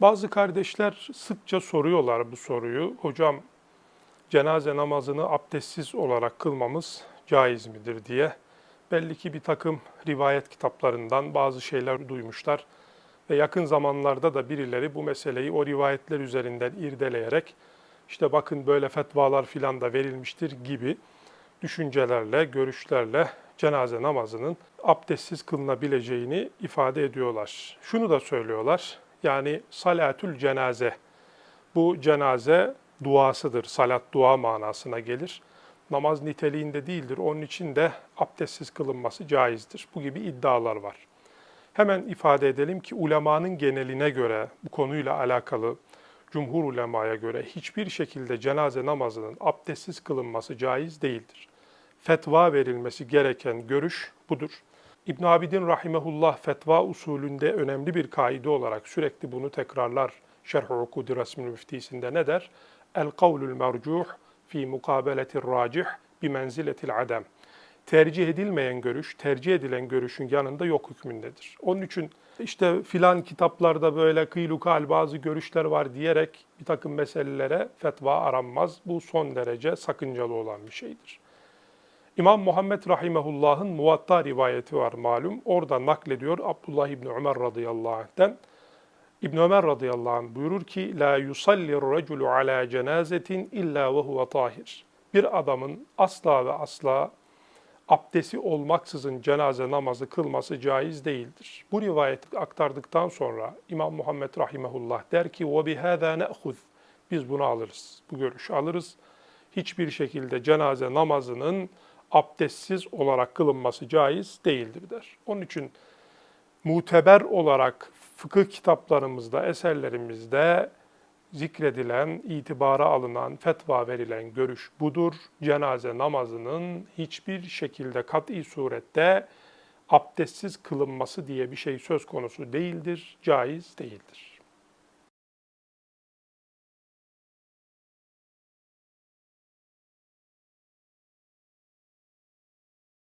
Bazı kardeşler sıkça soruyorlar bu soruyu. Hocam cenaze namazını abdestsiz olarak kılmamız caiz midir diye. Belli ki bir takım rivayet kitaplarından bazı şeyler duymuşlar ve yakın zamanlarda da birileri bu meseleyi o rivayetler üzerinden irdeleyerek işte bakın böyle fetvalar filan da verilmiştir gibi düşüncelerle, görüşlerle cenaze namazının abdestsiz kılınabileceğini ifade ediyorlar. Şunu da söylüyorlar. Yani salatül cenaze. Bu cenaze duasıdır. Salat dua manasına gelir. Namaz niteliğinde değildir. Onun için de abdestsiz kılınması caizdir. Bu gibi iddialar var. Hemen ifade edelim ki ulemanın geneline göre bu konuyla alakalı cumhur ulemaya göre hiçbir şekilde cenaze namazının abdestsiz kılınması caiz değildir. Fetva verilmesi gereken görüş budur. İbn Abidin rahimehullah fetva usulünde önemli bir kaide olarak sürekli bunu tekrarlar. Şerh-i Ukudi Resmi Müftisi'nde ne der? El kavlul mercuh fi mukabeletir racih bi menziletil adem. Tercih edilmeyen görüş, tercih edilen görüşün yanında yok hükmündedir. Onun için işte filan kitaplarda böyle kıylukal bazı görüşler var diyerek bir takım meselelere fetva aranmaz. Bu son derece sakıncalı olan bir şeydir. İmam Muhammed Rahimehullah'ın muvatta rivayeti var malum. Orada naklediyor Abdullah İbni Ömer radıyallahu anh'ten. İbn Ömer radıyallahu anh buyurur ki la yusalli raculu ala cenazetin illa ve huve tahir. Bir adamın asla ve asla abdesti olmaksızın cenaze namazı kılması caiz değildir. Bu rivayeti aktardıktan sonra İmam Muhammed rahimehullah der ki ve bihâzâ ne'huz. Biz bunu alırız. Bu görüşü alırız. Hiçbir şekilde cenaze namazının abdestsiz olarak kılınması caiz değildir der. Onun için muteber olarak fıkıh kitaplarımızda, eserlerimizde zikredilen, itibara alınan, fetva verilen görüş budur. Cenaze namazının hiçbir şekilde kat'i surette abdestsiz kılınması diye bir şey söz konusu değildir, caiz değildir.